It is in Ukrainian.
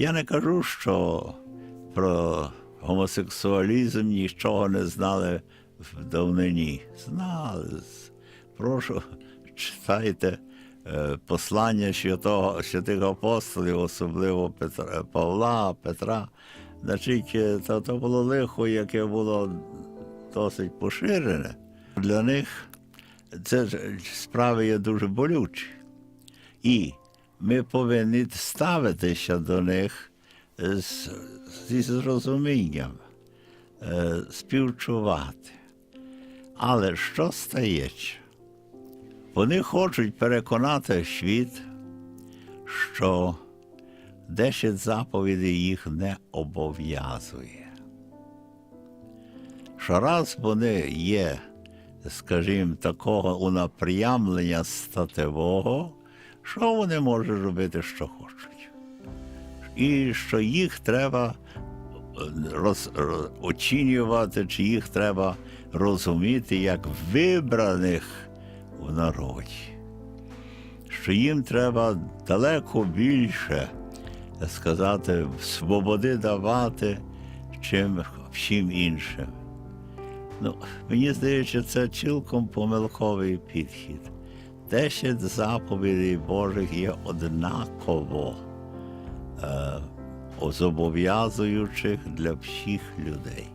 Я не кажу, що про гомосексуалізм нічого не знали в давнині. Знали. Прошу, читайте е, послання святого, святих апостолів, особливо Петра, Павла, Петра. Значить, е, то, то було лихо, яке було досить поширене. Для них це справи є дуже болючі. І ми повинні ставитися до них з, зі зрозумінням, е, співчувати. Але що стається? Вони хочуть переконати світ, що 10 заповідей їх не обов'язує. Що раз вони є, скажімо, такого унапрямлення статевого, що вони можуть робити, що хочуть. І що їх треба роз, роз- оцінювати, чи їх треба розуміти як вибраних в народі. Що їм треба далеко більше сказати, свободи давати, чим всім іншим. Ну, мені здається, це цілком помилковий підхід. Десять заповідей Божих є однаково е, зобов'язуючих для всіх людей.